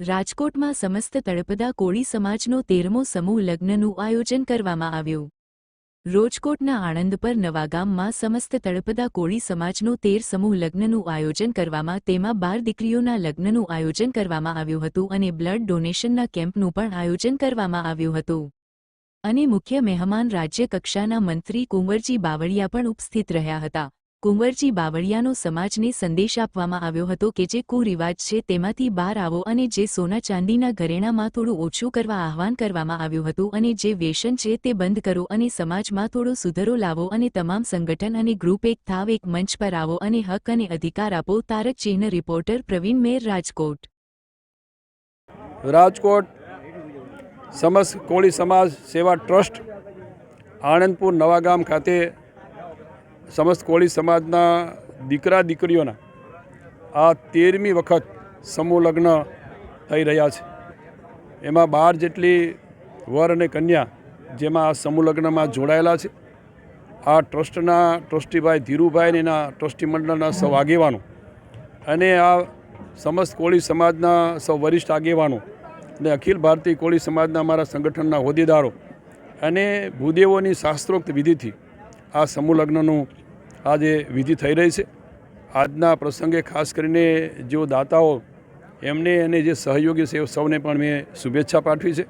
રાજકોટમાં સમસ્ત તળપદા કોળી સમાજનો તેરમો સમૂહ લગ્નનું આયોજન કરવામાં આવ્યું. રોજકોટના આણંદ પર નવાગામમાં સમસ્ત તળપદા કોળી સમાજનો તેર સમૂહ લગ્નનું આયોજન કરવામાં તેમાં બાર દીકરીઓના લગ્નનું આયોજન કરવામાં આવ્યું હતું અને બ્લડ ડોનેશનના કેમ્પનું પણ આયોજન કરવામાં આવ્યું હતું. અને મુખ્ય મહેમાન રાજ્ય કક્ષાના મંત્રી કુંવરજી બાવળિયા પણ ઉપસ્થિત રહ્યા હતા. કુંવરજી બાવળિયાનો સમાજને સંદેશ આપવામાં આવ્યો હતો કે જે કુરિવાજ છે તેમાંથી બહાર આવો અને જે સોના ચાંદીના ઘરેણામાં થોડું ઓછું કરવા આહવાન કરવામાં આવ્યું હતું અને જે વ્યસન છે તે બંધ કરો અને સમાજમાં થોડો સુધારો લાવો અને તમામ સંગઠન અને ગ્રુપ એક થાવ એક મંચ પર આવો અને હક અને અધિકાર આપો, તારક ચિહ્ન રિપોર્ટર પ્રવીણ મેર, રાજકોટ. રાજકોટ સમસ્ત કોળી સમાજ સેવા ટ્રસ્ટ આણંદપુર નવાગામ ખાતે સમસ્ત કોળી સમાજના દીકરા દીકરીઓના આ તેરમી વખત સમૂહ લગ્ન થઈ રહ્યા છે. એમાં બાર જેટલી વર અને કન્યા જેમાં આ સમૂહ લગ્નમાં જોડાયેલા છે. આ ટ્રસ્ટના ટ્રસ્ટીભાઈ ધીરુભાઈ એના ટ્રસ્ટી મંડળના સૌ આગેવાનો અને આ સમસ્ત કોળી સમાજના સૌ વરિષ્ઠ આગેવાનો અને અખિલ ભારતીય કોળી સમાજના અમારા સંગઠનના હોદ્દેદારો અને ભૂદેવોની શાસ્ત્રોક્ત વિધિથી આ સમૂહ લગ્નનું આજે વિધિ થઈ રહી છે. આજના પ્રસંગે ખાસ કરીને જેઓ દાતાઓ, એમને અને જે સહયોગી છે સૌને પણ મેં શુભેચ્છા પાઠવી છે.